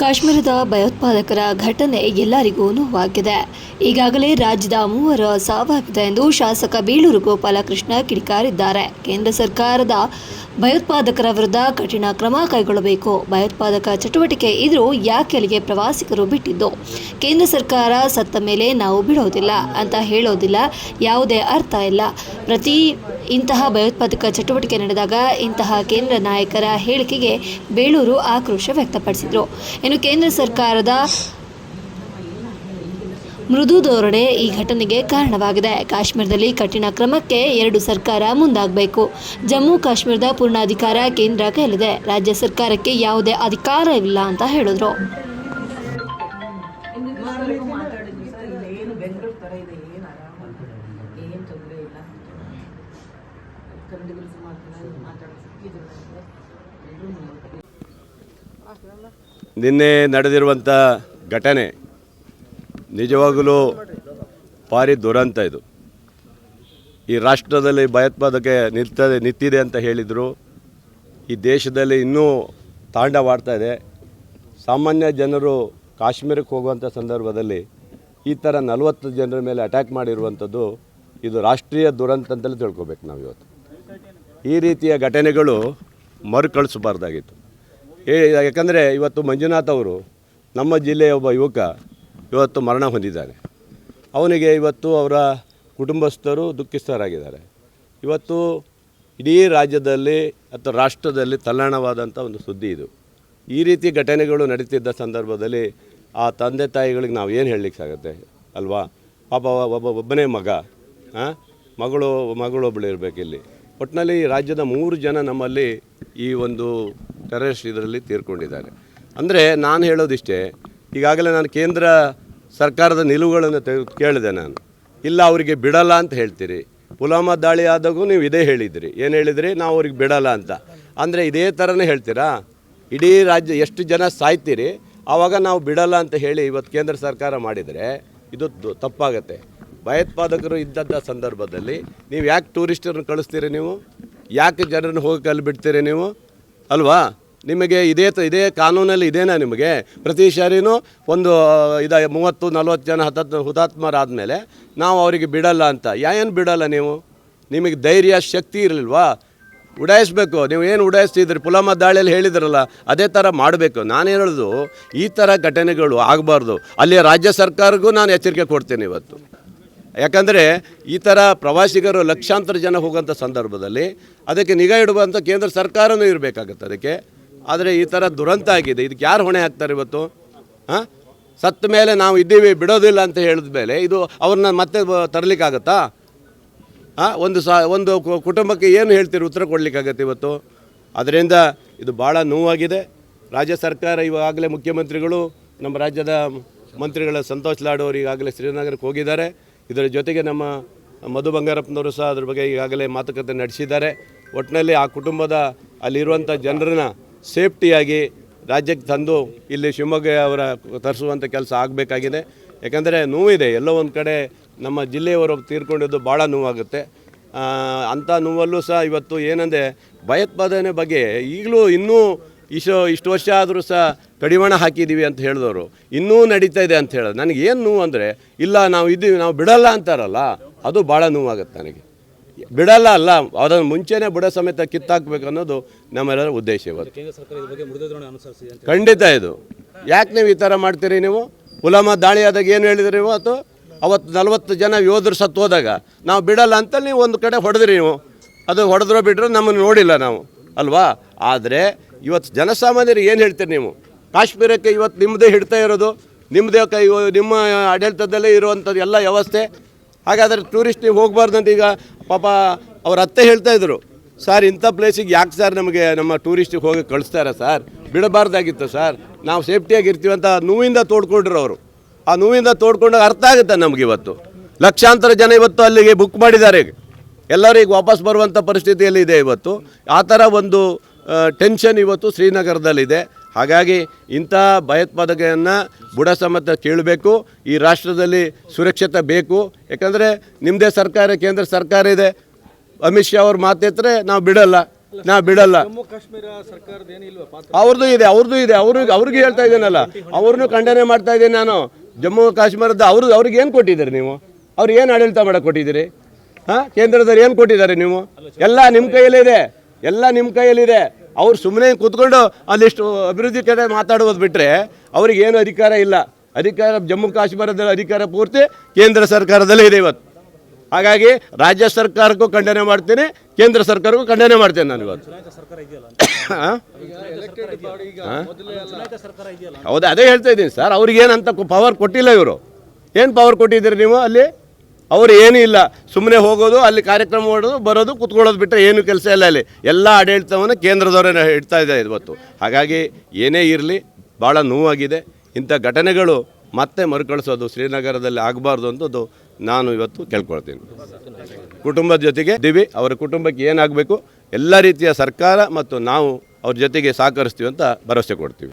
ಕಾಶ್ಮೀರದ ಭಯೋತ್ಪಾದಕರ ಘಟನೆ ಎಲ್ಲರಿಗೂ ನೋವಾಗಿದೆ. ಈಗಾಗಲೇ ರಾಜ್ಯದ ಮೂವರ ಸಾವಾಗಿದೆ ಎಂದು ಶಾಸಕ ಬೇಳೂರು ಗೋಪಾಲಕೃಷ್ಣ ಕಿಡಿಕಾರಿದ್ದಾರೆ. ಕೇಂದ್ರ ಸರ್ಕಾರದ ಭಯೋತ್ಪಾದಕರ ವಿರುದ್ಧ ಕಠಿಣ ಕ್ರಮ ಕೈಗೊಳ್ಳಬೇಕು. ಭಯೋತ್ಪಾದಕ ಚಟುವಟಿಕೆ ಇದ್ರೂ ಯಾಕೆ ಅಲ್ಲಿಗೆ ಪ್ರವಾಸಿಗರು ಬಿಟ್ಟಿದ್ದು? ಕೇಂದ್ರ ಸರ್ಕಾರ ಸತ್ತ ಮೇಲೆ ನಾವು ಬಿಡೋದಿಲ್ಲ ಅಂತ ಹೇಳೋದಿಲ್ಲ, ಯಾವುದೇ ಅರ್ಥ ಇಲ್ಲ. ಪ್ರತಿ ಇಂತಹ ಭಯೋತ್ಪಾದಕ ಚಟುವಟಿಕೆ ನಡೆದಾಗ ಇಂತಹ ಕೇಂದ್ರ ನಾಯಕರ ಹೇಳಿಕೆಗೆ ಬೇಳೂರು ಆಕ್ರೋಶ ವ್ಯಕ್ತಪಡಿಸಿದರು. ಇನ್ನು ಕೇಂದ್ರ ಸರ್ಕಾರದ ಮೃದು ಧೋರಣೆ ಈ ಘಟನೆಗೆ ಕಾರಣವಾಗಿದೆ. ಕಾಶ್ಮೀರದಲ್ಲಿ ಕಠಿಣ ಕ್ರಮಕ್ಕೆ ಎರಡು ಸರ್ಕಾರ ಮುಂದಾಗಬೇಕು. ಜಮ್ಮು ಕಾಶ್ಮೀರದ ಪೂರ್ಣಾಧಿಕಾರ ಕೇಂದ್ರ ಕೈಲಿದೆ ರಾಜ್ಯ ಸರ್ಕಾರಕ್ಕೆ ಯಾವುದೇ ಅಧಿಕಾರವಿಲ್ಲ ಅಂತ ಹೇಳಿದ್ರು. ನಿನ್ನೆ ನಡೆದಿರುವಂಥ ಘಟನೆ ನಿಜವಾಗಲೂ ಭಾರಿ ದುರಂತ ಇದು. ಈ ರಾಷ್ಟ್ರದಲ್ಲಿ ಭಯೋತ್ಪಾದಕೆ ನಿಲ್ತದೆ, ನಿಂತಿದೆ ಅಂತ ಹೇಳಿದರು. ಈ ದೇಶದಲ್ಲಿ ಇನ್ನೂ ತಾಂಡವಾಡ್ತಾ ಇದೆ. ಸಾಮಾನ್ಯ ಜನರು ಕಾಶ್ಮೀರಕ್ಕೆ ಹೋಗುವಂಥ ಸಂದರ್ಭದಲ್ಲಿ ಈ ಥರ ನಲವತ್ತು ಜನರ ಮೇಲೆ ಅಟ್ಯಾಕ್ ಮಾಡಿರುವಂಥದ್ದು ಇದು ರಾಷ್ಟ್ರೀಯ ದುರಂತ ಅಂತಲೇ ತಿಳ್ಕೊಬೇಕು ನಾವು ಇವತ್ತು ಈ ರೀತಿಯ ಘಟನೆಗಳು ಮರುಕಳಿಸಬಾರ್ದಾಗಿತ್ತು. ಏ, ಯಾಕಂದರೆ ಇವತ್ತು ಮಂಜುನಾಥ್ ಅವರು ನಮ್ಮ ಜಿಲ್ಲೆಯ ಒಬ್ಬ ಯುವಕ ಇವತ್ತು ಮರಣ ಹೊಂದಿದ್ದಾನೆ. ಅವನಿಗೆ ಇವತ್ತು ಅವರ ಕುಟುಂಬಸ್ಥರು ದುಃಖಿಸ್ತರಾಗಿದ್ದಾರೆ ಇವತ್ತು ಇಡೀ ರಾಜ್ಯದಲ್ಲಿ ಅಥವಾ ರಾಷ್ಟ್ರದಲ್ಲಿ ತಲ್ಲಣವಾದಂಥ ಒಂದು ಸುದ್ದಿ ಇದು. ಈ ರೀತಿ ಘಟನೆಗಳು ನಡೀತಿದ್ದ ಸಂದರ್ಭದಲ್ಲಿ ಆ ತಂದೆ ತಾಯಿಗಳಿಗೆ ನಾವು ಏನು ಹೇಳಲಿಕ್ಕಾಗತ್ತೆ ಅಲ್ವಾ? ಪಾಪ ಒಬ್ಬ ಒಬ್ಬನೇ ಮಗ ಹಾಂ ಮಗಳು ಮಗಳೊಬ್ಬಳು ಇರಬೇಕಿಲ್ಲಿ ಒಟ್ಟಿನಲ್ಲಿ ರಾಜ್ಯದ ಮೂರು ಜನ ನಮ್ಮಲ್ಲಿ ಈ ಒಂದು ಟೆರರಿಸ್ಟ್ ಇದರಲ್ಲಿ ತೀರ್ಕೊಂಡಿದ್ದಾರೆ. ಅಂದರೆ ನಾನು ಹೇಳೋದಿಷ್ಟೇ, ಈಗಾಗಲೇ ನಾನು ಕೇಂದ್ರ ಸರ್ಕಾರದ ನಿಲುವುಗಳನ್ನು ತೆಗೆದು ಕೇಳಿದೆ ನಾನು. ಇಲ್ಲ, ಅವರಿಗೆ ಬಿಡಲ್ಲ ಅಂತ ಹೇಳ್ತೀರಿ. ಪುಲ್ವಾಮಾ ದಾಳಿ ಆದಾಗೂ ನೀವು ಇದೇ ಹೇಳಿದ್ರಿ. ಏನು ಹೇಳಿದ್ರಿ? ನಾವು ಅವ್ರಿಗೆ ಬಿಡಲ್ಲ ಅಂತ. ಅಂದರೆ ಇದೇ ಥರನೇ ಹೇಳ್ತೀರಾ? ಇಡೀ ರಾಜ್ಯ ಎಷ್ಟು ಜನ ಸಾಯ್ತೀರಿ? ಆವಾಗ ನಾವು ಬಿಡಲ್ಲ ಅಂತ ಹೇಳಿ ಇವತ್ತು ಕೇಂದ್ರ ಸರ್ಕಾರ ಮಾಡಿದರೆ ಇದು ತಪ್ಪಾಗತ್ತೆ. ಭಯೋತ್ಪಾದಕರು ಇದ್ದಂಥ ಸಂದರ್ಭದಲ್ಲಿ ನೀವು ಯಾಕೆ ಟೂರಿಸ್ಟರನ್ನು ಕಳಿಸ್ತೀರಿ ನೀವು? ಯಾಕೆ ಜನರನ್ನು ಹೋಗಿ ಕಲ್ಬಿಡ್ತೀರಿ ಬಿಡ್ತೀರಿ ನೀವು? ಅಲ್ವಾ? ನಿಮಗೆ ಇದೇ ಇದೇ ಕಾನೂನಲ್ಲಿ ಇದೇನಾ ನಿಮಗೆ? ಪ್ರತಿ ಸಾರಿನೂ ಒಂದು ಇದ ಮೂವತ್ತು, ನಲ್ವತ್ತು ಜನ ಹತ್ತತ್ತು ಹುತಾತ್ಮರಾದಮೇಲೆ ನಾವು ಅವರಿಗೆ ಬಿಡಲ್ಲ ಅಂತ. ಏನು ಬಿಡಲ್ಲ ನೀವು? ನಿಮಗೆ ಧೈರ್ಯ, ಶಕ್ತಿ ಇರಲಿಲ್ವಾ? ಉಡಾಯಿಸ್ಬೇಕು. ನೀವು ಏನು ಉಡಾಯಿಸ್ತಿದ್ರಿ? ಪುಲಾಮ ದಾಳಿಯಲ್ಲಿ ಹೇಳಿದ್ರಲ್ಲ, ಅದೇ ಥರ ಮಾಡಬೇಕು. ನಾನು ಹೇಳೋದು, ಈ ಥರ ಘಟನೆಗಳು ಆಗಬಾರ್ದು. ಅಲ್ಲಿ ರಾಜ್ಯ ಸರ್ಕಾರಕ್ಕೂ ನಾನು ಎಚ್ಚರಿಕೆ ಕೊಡ್ತೇನೆ ಇವತ್ತು. ಯಾಕಂದರೆ, ಈ ಥರ ಪ್ರವಾಸಿಗರು ಲಕ್ಷಾಂತರ ಜನ ಹೋಗುವಂಥ ಸಂದರ್ಭದಲ್ಲಿ, ಅದಕ್ಕೆ ನಿಗಾ ಇಡುವಂಥ ಕೇಂದ್ರ ಸರ್ಕಾರನೂ ಇರಬೇಕಾಗುತ್ತೆ ಅದಕ್ಕೆ. ಆದರೆ ಈ ಥರ ದುರಂತ ಆಗಿದೆ. ಇದಕ್ಕೆ ಯಾರು ಹೊಣೆ ಹಾಕ್ತಾರೆ ಇವತ್ತು? ಹಾಂ? ಸತ್ತ ಮೇಲೆ ನಾವು ಇದ್ದೀವಿ, ಬಿಡೋದಿಲ್ಲ ಅಂತ ಹೇಳಿದ ಮೇಲೆ ಇದು ಅವ್ರನ್ನ ಮತ್ತೆ ತರಲಿಕ್ಕಾಗತ್ತಾ? ಹಾಂ? ಒಂದು ಒಂದು ಕುಟುಂಬಕ್ಕೆ ಏನು ಹೇಳ್ತೀರಿ ಉತ್ತರ ಕೊಡಲಿಕ್ಕಾಗತ್ತೆ ಇವತ್ತು? ಅದರಿಂದ ಇದು ಭಾಳ ನೋವಾಗಿದೆ. ರಾಜ್ಯ ಸರ್ಕಾರ ಇವಾಗಲೇ ಮುಖ್ಯಮಂತ್ರಿಗಳು, ನಮ್ಮ ರಾಜ್ಯದ ಮಂತ್ರಿಗಳ ಸಂತೋಷ್ ಲಾಡ್ ಈಗಾಗಲೇ ಶ್ರೀನಗರಕ್ಕೆ ಹೋಗಿದ್ದಾರೆ. ಇದರ ಜೊತೆಗೆ ನಮ್ಮ ಮಧು ಬಂಗಾರಪ್ಪನವರು ಸಹ ಅದ್ರ ಬಗ್ಗೆ ಈಗಾಗಲೇ ಮಾತುಕತೆ ನಡೆಸಿದ್ದಾರೆ. ಒಟ್ಟಿನಲ್ಲಿ ಆ ಕುಟುಂಬದ ಅಲ್ಲಿರುವಂಥ ಜನರನ್ನ ಸೇಫ್ಟಿಯಾಗಿ ರಾಜ್ಯಕ್ಕೆ ತಂದು ಇಲ್ಲಿ ಶಿವಮೊಗ್ಗ ಅವರ ತರಿಸುವಂಥ ಕೆಲಸ ಆಗಬೇಕಾಗಿದೆ. ಯಾಕಂದರೆ ನೋವಿದೆ. ಎಲ್ಲೋ ಒಂದು ಕಡೆ ನಮ್ಮ ಜಿಲ್ಲೆಯವರು ತೀರ್ಕೊಂಡಿದ್ದು ಭಾಳ ನೋವಾಗುತ್ತೆ. ಅಂಥ ನೋವಲ್ಲೂ ಸಹ ಇವತ್ತು ಏನಂದರೆ ಭಯೋತ್ಪಾದನೆ ಬಗ್ಗೆ ಈಗಲೂ ಇನ್ನೂ ಇಷ್ಟು ಇಷ್ಟು ವರ್ಷ ಆದರೂ ಸಹ ಕಡಿವಾಣ ಹಾಕಿದ್ದೀವಿ ಅಂತ ಹೇಳಿದವರು. ಇನ್ನೂ ನಡೀತಾ ಇದೆ ಅಂತ ಹೇಳೋದು. ನನಗೆ ಏನು ನೋವು ಅಂದರೆ, ಇಲ್ಲ ನಾವು ಇದ್ದೀವಿ, ನಾವು ಬಿಡಲ್ಲ ಅಂತಾರಲ್ಲ, ಅದು ಭಾಳ ನೋವಾಗುತ್ತೆ ನನಗೆ. ಬಿಡಲ್ಲ ಅಲ್ಲ ಅದನ್ನು ಮುಂಚೆನೇ ಬುಡ ಸಮೇತ ಕಿತ್ತಾಕ್ಬೇಕು ಅನ್ನೋದು ನಮ್ಮೆಲ್ಲರ ಉದ್ದೇಶ ಇವತ್ತು. ಖಂಡಿತ ಇದು. ಯಾಕೆ ನೀವು ಈ ಥರ ಮಾಡ್ತೀರಿ ನೀವು? ಪುಲಮ ದಾಳಿ ಆದಾಗ ಏನು ಹೇಳಿದ್ರಿ ನೀವು ಅವತ್ತು ಅವತ್ತು ನಲವತ್ತು ಜನ ಯೋಧರು ಸತ್ತು ಹೋದಾಗ ನಾವು ಬಿಡಲ್ಲ ಅಂತ ನೀವು ಒಂದು ಕಡೆ ಹೊಡೆದ್ರಿ ನೀವು. ಅದು ಹೊಡೆದ್ರೋ ಬಿಟ್ಟರೆ ನಮ್ಮನ್ನು ನೋಡಿಲ್ಲ ನಾವು ಅಲ್ವಾ? ಆದರೆ ಇವತ್ತು ಜನಸಾಮಾನ್ಯರಿಗೆ ಏನು ಹೇಳ್ತೀರಿ ನೀವು? ಕಾಶ್ಮೀರಕ್ಕೆ ಇವತ್ತು ನಿಮ್ಮದೇ ಹಿಡ್ತಾ ಇರೋದು ನಿಮ್ಮದೇ ಕೈ ನಿಮ್ಮ ಆಡಳಿತದಲ್ಲೇ ಇರುವಂಥದ್ದು ಎಲ್ಲ ವ್ಯವಸ್ಥೆ. ಹಾಗಾದರೆ ಟೂರಿಸ್ಟ್ ನೀವು ಹೋಗಬಾರ್ದು ಅಂತ ಈಗ ಪಾಪ ಅವ್ರ ಅತ್ತೆ ಹೇಳ್ತಾ ಇದ್ರು ಸರ್ ಇಂಥ ಪ್ಲೇಸಿಗೆ ಯಾಕೆ ಸರ್ ನಮಗೆ ನಮ್ಮ ಟೂರಿಸ್ಟಿಗೆ ಹೋಗಿ ಕಳಿಸ್ತಾರೆ ಸರ್ ಬಿಡಬಾರ್ದಾಗಿತ್ತು ಸರ್ ನಾವು ಸೇಫ್ಟಿಯಾಗಿ ಇರ್ತೀವಿ ಅಂತ ನೋವಿಂದ ತೋಡ್ಕೊಂಡ್ರು ಅವರು. ಆ ನೋವಿಂದ ತೋಡ್ಕೊಂಡಾಗ ಅರ್ಥ ಆಗುತ್ತೆ ನಮ್ಗೆ ಇವತ್ತು. ಲಕ್ಷಾಂತರ ಜನ ಇವತ್ತು ಅಲ್ಲಿಗೆ ಬುಕ್ ಮಾಡಿದ್ದಾರೆ. ಎಲ್ಲರೂ ಈಗ ವಾಪಸ್ ಬರುವಂಥ ಪರಿಸ್ಥಿತಿಯಲ್ಲಿ ಇದೆ ಇವತ್ತು. ಆ ಥರ ಒಂದು ಟೆನ್ಷನ್ ಇವತ್ತು ಶ್ರೀನಗರದಲ್ಲಿದೆ. ಹಾಗಾಗಿ ಇಂಥ ಭಯೋತ್ಪಾದಕೆಯನ್ನು ಬುಡ ಸಮೇತ ಕೇಳಬೇಕು ಈ ರಾಷ್ಟ್ರದಲ್ಲಿ ಸುರಕ್ಷತೆ ಬೇಕು. ಯಾಕಂದರೆ ನಿಮ್ಮದೇ ಸರ್ಕಾರ ಕೇಂದ್ರ ಸರ್ಕಾರ ಇದೆ. ಅಮಿತ್ ಶಾ ಅವ್ರ ಮಾತೆತ್ತರೆ ನಾವು ಬಿಡಲ್ಲ ನಾವು ಬಿಡಲ್ಲ. ಅವ್ರದ್ದು ಇದೆ ಅವ್ರದ್ದು ಇದೆ. ಅವ್ರಿಗೆ ಅವ್ರಿಗೆ ಹೇಳ್ತಾ ಇದ್ದೇನಲ್ಲ ಅವ್ರನ್ನೂ ಖಂಡನೆ ಮಾಡ್ತಾ ಇದ್ದೀನಿ ನಾನು. ಜಮ್ಮು ಕಾಶ್ಮೀರದ ಅವ್ರದ್ದು ಅವ್ರಿಗೆ ಏನು ಕೊಟ್ಟಿದ್ದೀರಿ ನೀವು? ಅವ್ರಿಗೆ ಏನು ಆಡಳಿತ ಮಾಡಕ್ಕೆ ಕೊಟ್ಟಿದ್ದೀರಿ? ಹಾಂ ಕೇಂದ್ರದವ್ರು ಏನು ಕೊಟ್ಟಿದ್ದಾರೆ ನೀವು? ಎಲ್ಲ ನಿಮ್ಮ ಕೈಯಲ್ಲಿದೆ ಎಲ್ಲ ನಿಮ್ಮ ಕೈಯಲ್ಲಿದೆ ಅವ್ರು ಸುಮ್ಮನೆ ಕೂತ್ಕೊಂಡು ಅಲ್ಲಿಷ್ಟು ಅಭಿವೃದ್ಧಿ ಕಡೆ ಮಾತಾಡೋದು ಬಿಟ್ಟರೆ ಅವ್ರಿಗೆ ಏನು ಅಧಿಕಾರ ಇಲ್ಲ. ಅಧಿಕಾರ ಜಮ್ಮು ಕಾಶ್ಮೀರದ ಅಧಿಕಾರ ಪೂರ್ತಿ ಕೇಂದ್ರ ಸರ್ಕಾರದಲ್ಲೇ ಇದೆ ಇವತ್ತು. ಹಾಗಾಗಿ ರಾಜ್ಯ ಸರ್ಕಾರಕ್ಕೂ ಖಂಡನೆ ಮಾಡ್ತೀನಿ, ಕೇಂದ್ರ ಸರ್ಕಾರಕ್ಕೂ ಖಂಡನೆ ಮಾಡ್ತೇನೆ ನಾನು ಇವತ್ತು. ಹೌದಾ, ಅದೇ ಹೇಳ್ತಾ ಇದ್ದೀನಿ ಸರ್, ಅವ್ರಿಗೇನಂತ ಪವರ್ ಕೊಟ್ಟಿಲ್ಲ ಇವರು. ಏನು ಪವರ್ ಕೊಟ್ಟಿದ್ದೀರಿ ನೀವು ಅಲ್ಲಿ? ಅವರು ಏನೂ ಇಲ್ಲ. ಸುಮ್ಮನೆ ಹೋಗೋದು, ಅಲ್ಲಿ ಕಾರ್ಯಕ್ರಮ ಮಾಡೋದು, ಬರೋದು, ಕುತ್ಕೊಳ್ಳೋದು ಬಿಟ್ಟರೆ ಏನು ಕೆಲಸ ಇಲ್ಲ ಅಲ್ಲಿ. ಎಲ್ಲ ಆಡಳಿತವನ್ನು ಕೇಂದ್ರದವರೇ ಇಡ್ತಾ ಇದೆ ಇವತ್ತು. ಹಾಗಾಗಿ ಏನೇ ಇರಲಿ, ಭಾಳ ನೋವಾಗಿದೆ. ಇಂಥ ಘಟನೆಗಳು ಮತ್ತೆ ಮರುಕಳಿಸೋದು ಶ್ರೀನಗರದಲ್ಲಿ ಆಗಬಾರ್ದು ಅಂತದ್ದು ನಾನು ಇವತ್ತು ಕೇಳ್ಕೊಳ್ತೀನಿ. ಕುಟುಂಬದ ಜೊತೆಗೆ ದಿವಿ ಅವರ ಕುಟುಂಬಕ್ಕೆ ಏನಾಗಬೇಕು? ಎಲ್ಲ ರೀತಿಯ ಸರ್ಕಾರ ಮತ್ತು ನಾವು ಅವ್ರ ಜೊತೆಗೆ ಸಹಕರಿಸ್ತೀವಿ ಅಂತ ಭರವಸೆ ಕೊಡ್ತೀವಿ.